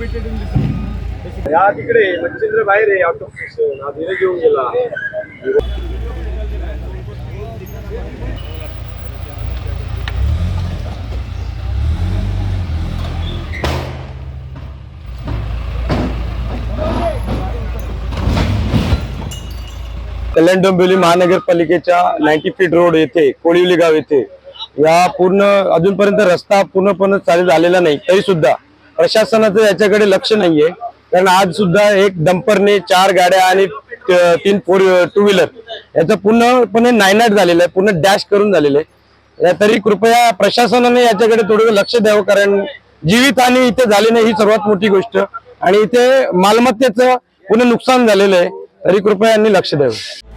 Repeated in this या तिकडे मच्छिंद्र बाहेर आहे आउट ऑफ स्टेशन हा धीरे घेऊन गेला. कल्याण डोंबिवली महानगरपालिकेच्या नाईन्टी फीट रोड येथे कोळिवली गाव येथे या पूर्ण अजूनपर्यंत रस्ता पूर्णपणे चालू झालेला नाही तरी सुद्धा प्रशासनाचं याच्याकडे लक्ष नाहीये. कारण आज सुद्धा एक डंपरने चार गाड्या आणि तीन फोर टू व्हीलर याचं पूर्णपणे नायनाट झालेलं आहे पूर्ण डॅश करून झालेलं आहे. या तरी कृपया प्रशासनाने याच्याकडे थोडं लक्ष द्यावं कारण जीवितहानी इथे झाली नाही ही सर्वात मोठी गोष्ट. आणि इथे मालमत्तेचं पूर्ण नुकसान झालेलं आहे तरी कृपया यांनी लक्ष द्यावं.